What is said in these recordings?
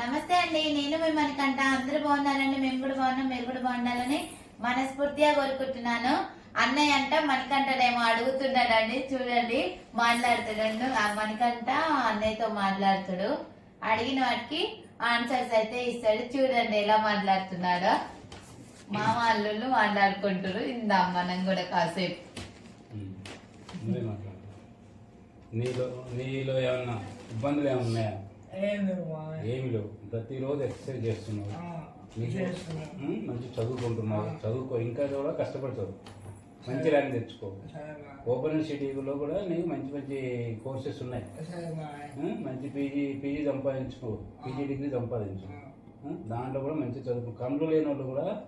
నమస్తే అండి నేను మిమ్మల్ని కంట అందరూ బాగున్నారండి మేము కూడా బాగున్నాం మీరు కూడా బాగుండాలని మనస్ఫూర్తిగా కోరుకుంటున్నాను. అన్నయ్య అంట మణికంఠనేమో అడుగుతున్నాడండి చూడండి మాట్లాడుతున్నాడు. ఆ మణికంఠ అన్నయ్యతో మాట్లాడుతాడు. అడిగిన వాటికి ఆన్సర్స్ అయితే ఇస్తాడు. చూడండి ఎలా మాట్లాడుతున్నాడో. మా వాళ్ళు మాట్లాడుకుంటారు ఇందాం మనం కూడా కాసేపు. నీలో నీలో ఏమన్నా ఇబ్బందులు ఏమైనా ఏమి లేవు? ప్రతిరోజు ఎక్సర్సైజ్ చేస్తున్నావు. మంచి చదువుకుంటున్నావు. చదువుకో. ఇంకా కూడా కష్టపడి చదువు మంచి ర్యాంక్ తెచ్చుకో. ఓపెన్ యూనివర్సిటీలో కూడా నీకు మంచి మంచి కోర్సెస్ ఉన్నాయి. మంచి పీజీ పీజీ సంపాదించుకో. పీజీ డిగ్రీ సంపాదించు. దాంట్లో కూడా మంచి చదువు. కళ్ళు లేని వాళ్ళు కూడా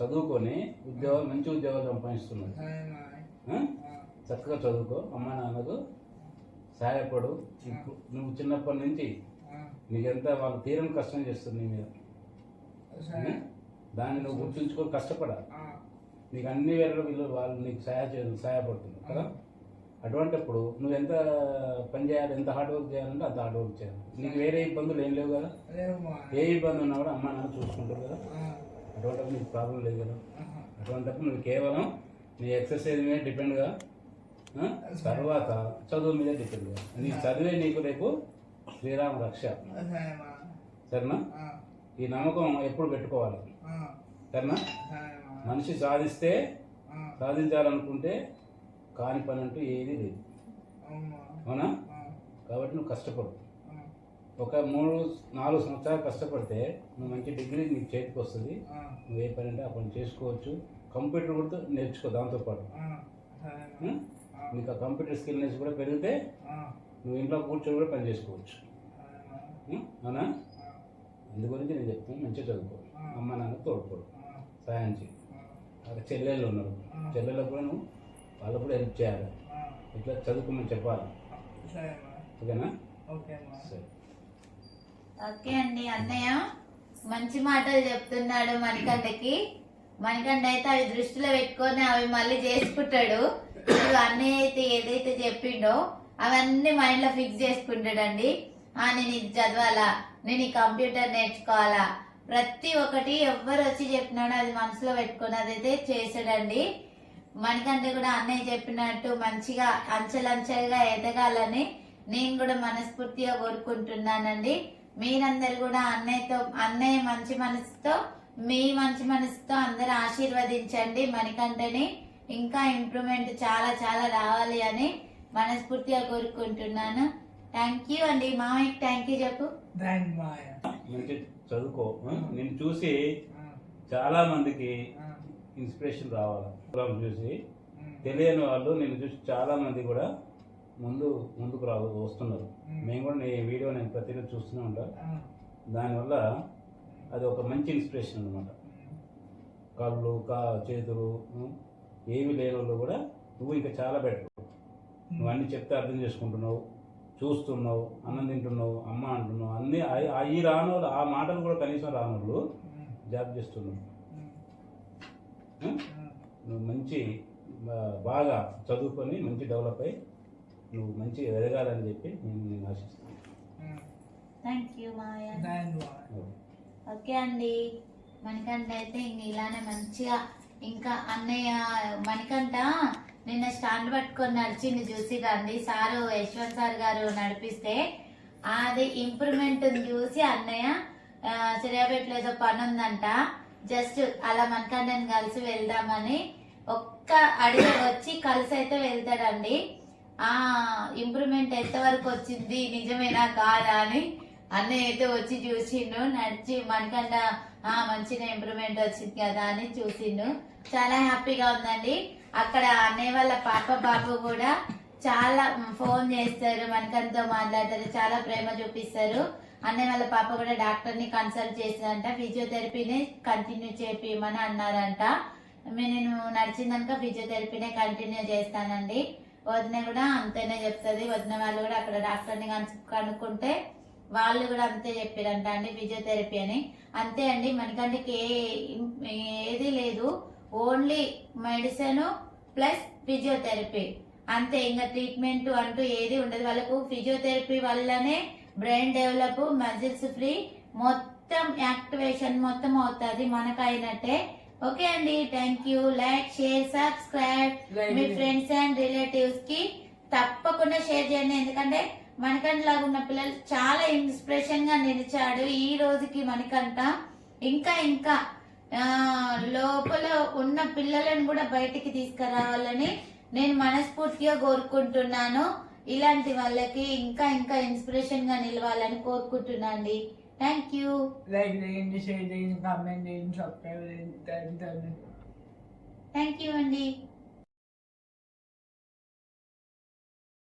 చదువుకొని ఉద్యోగం మంచి ఉద్యోగాలు సంపాదిస్తున్నారు. చక్కగా చదువుకో. అమ్మ నాన్నకు సహాయపడు. ఇప్పుడు నువ్వు చిన్నప్పటి నుంచి నీకెంత వాళ్ళు తీరం కష్టం చేస్తుంది నీ మీద. దాన్ని నువ్వు గుర్తుంచుకొని కష్టపడాలి. నీకు అన్ని వేళ వీళ్ళు వాళ్ళు నీకు సహాయ చే సహాయపడుతున్నారు కదా? అటువంటిప్పుడు నువ్వు ఎంత పని చేయాలి ఎంత హార్డ్ వర్క్ చేయాలంటే అంత హార్డ్ వర్క్ చేయాలి. నీకు వేరే ఇబ్బందులు ఏం లేవు కదా. ఏ ఇబ్బంది ఉన్నా కూడా అమ్మ నాన్న చూసుకుంటారు కదా? అటువంటిప్పుడు నీకు ప్రాబ్లం లేదు కదా. అటువంటిప్పుడు నువ్వు కేవలం నీ ఎక్సర్సైజ్ మీద డిపెండ్గా? తర్వాత చదువు మీద డిపెండ్గా నీ చదివే నీకు రేపు శ్రీరామ రక్ష. సరేనా? ఈ నమ్మకం ఎప్పుడు పెట్టుకోవాలి? సరేనా. మనిషి సాధిస్తే సాధించాలనుకుంటే కాని పని అంటూ ఏది లేదు. అవును. కాబట్టి నువ్వు కష్టపడు. ఒక మూడు నాలుగు సంవత్సరాలు కష్టపడితే నువ్వు మంచి డిగ్రీ నీకు చేతికి వస్తుంది. నువ్వు ఏ పని అంటే ఆ పని చేసుకోవచ్చు. కంప్యూటర్ కూడా నేర్చుకో దాంతోపాటు. నీకు ఆ కంప్యూటర్ స్కిల్నెస్ కూడా పెరిగితే నువ్వు ఇంట్లో కూర్చొని కూడా పని చేసుకోవచ్చు. అవునా? అందుగురించి నేను చెప్తాను మంచిగా చదువుకో. అమ్మ నాన్న తోడుకోడు సాయం చేయి. అక్కడ చెల్లెళ్ళు ఉన్నారు. చెల్లెళ్ళకు కూడా నువ్వు వాళ్ళకు కూడా హెల్ప్ చేయాలి. ఇట్లా చదువుకోమని చెప్పాలి. ఓకేనా? ఓకే సరే. ఓకే అండి అన్నయ్య. మంచి మాటలు చెప్తున్నాడు మణికంఠకి. మణికంఠ అయితే అవి దృష్టిలో పెట్టుకొని అవి మళ్ళీ చేసుకుంటాడు. అన్నయ్య అయితే ఏదైతే చెప్పిండో అవన్నీ మైండ్లో ఫిక్స్ చేసుకుంటాడండి. ఆ నేను ఇది చదవాలా? నేను ఈ కంప్యూటర్ నేర్చుకోవాలా? ప్రతి ఒక్కటి ఎవ్వరు వచ్చి చెప్పినాడో అది మనసులో పెట్టుకొని అదైతే చేసాడండి మనకంటే కూడా అన్నయ్య చెప్పినట్టు మంచిగా అంచెలంచెలుగా ఎదగాలని నేను కూడా మనస్ఫూర్తిగా కోరుకుంటున్నానండి. మీరందరు కూడా అన్నయ్యతో అన్నయ్య మంచి మనసుతో మీ మంచి మనసుతో అందరూ ఆశీర్వదించండి మణికంఠని. ఇంకా ఇంప్రూవ్మెంట్ చాలా చాలా రావాలి అని మనస్ఫూర్తిగా కోరుకుంటున్నాను. థ్యాంక్ యూ అండి. మామయ్యకి థ్యాంక్ యూ చెప్పు. థ్యాంక్ మంచి చదువుకో. ఆ? నిన్ను చూసి చాలా మందికి ఇన్స్పిరేషన్ రావాలి. ప్రోగ్రామ్ చూసి తెలియని వాళ్ళు నిన్ను చూసి చాలా మంది కూడా ముందు ముందుకు రా వస్తున్నారు. మేము కూడా నీ వీడియో నేను ప్రతిరోజు చూస్తూనే ఉంటా. దానివల్ల అది ఒక మంచి ఇన్స్పిరేషన్ అనమాట కాళ్ళు కా చేతులు ఏమీ లేని వాళ్ళు కూడా నువ్వు ఇంకా చాలా బెటర్ నువ్వు అన్ని చెప్తే అర్థం చేసుకుంటున్నావు చూస్తున్నావు అన్నం తింటున్నావు అమ్మ అంటున్నావు అన్ని ఈ రానోళ్ళు ఆ మాటలు కూడా కనీసం రానోళ్ళు జాబ్ చేస్తున్నావు. నువ్వు మంచి బాగా చదువుకొని మంచి డెవలప్ అయ్యి నువ్వు మంచి ఎదగాలని చెప్పి నేను నేను ఆశిస్తున్నాను థ్యాంక్ యూ మాయ ఓకే. అండి మణికంఠ అయితే ఇంక ఇలానే మంచిగా ఇంకా అన్నయ్య మణికంఠ నిన్న స్టాండ్ పట్టుకొని నడిచింది చూసి రండి సారు యశ్వంత్ సార్ గారు నడిపిస్తే అది ఇంప్రూవ్మెంట్ చూసి అన్నయ్య సిరియాపేటలో ఏదో పని ఉందంట జస్ట్ అలా మణికంఠని కలిసి వెళ్దామని ఒక్క అడిగి వచ్చి కలిసి అయితే వెళ్తాడండి. ఆ ఇంప్రూవ్మెంట్ ఎంతవరకు వచ్చింది నిజమేనా కాదా అని అన్నయ్య అయితే వచ్చి చూసిండు నడిచి మనకంట ఆ మంచిగా ఇంప్రూవ్మెంట్ వచ్చింది కదా అని చూసిండు. చాలా హ్యాపీగా ఉందండి. అక్కడ అన్నయ్య వాళ్ళ పాప బాబు కూడా చాలా ఫోన్ చేస్తారు మనకంతో మాట్లాడతారు చాలా ప్రేమ చూపిస్తారు. అన్నయ్య వాళ్ళ పాప కూడా డాక్టర్ని కన్సల్ట్ చేసిందంట ఫిజియోథెరపీని కంటిన్యూ చేయమని అన్నారంట. నేను నడిచిందనుక ఫిజియోథెరపీనే కంటిన్యూ చేస్తానండి. వదిన కూడా అంతేనే చెప్తుంది. వదిన వాళ్ళు కూడా అక్కడ డాక్టర్ని కను- కనుక్కుంటే వాళ్ళు కూడా అంతే చెప్పారంట అండి ఫిజియోథెరపీ అని. అంతే అండి మనకంటే ఏ ఏది లేదు. Only medicine plus physiotherapy. అంతే ఇంకా ట్రీట్మెంట్ అంటూ ఏది ఉండదు. వాళ్ళకు ఫిజియోథెరపీ వల్లనే బ్రెయిన్ డెవలప్ మజిల్స్ ఫ్రీ మొత్తం యాక్టివేషన్ మొత్తం అవుతుంది మనకు అయినట్టే ఓకే అండి thank you. Like share subscribe me friends and రిలేటివ్స్కి తప్పకుండా షేర్ చేయండి. ఎందుకంటే మనకంట లాగా ఉన్న పిల్లలు చాలా ఇన్స్పిరేషన్గా నిలిచాడు ఈ రోజుకి మనకంట. ఇంకా ఇంకా లోపల ఉన్న పిల్లలను కూడా బయటికి తీసుకురావాలని నేను మనస్ఫూర్తిగా కోరుకుంటున్నాను. ఇలాంటి వాళ్ళకి ఇంకా ఇంకా ఇన్స్పిరేషన్గా నిలవాలని కోరుకుంటున్నాను అండి థ్యాంక్ యూ. లైక్ చేయండి షేర్ చేయండి కామెంట్ చేయండి సబ్స్క్రైబ్ చేయండి. థ్యాంక్ యూ అండి.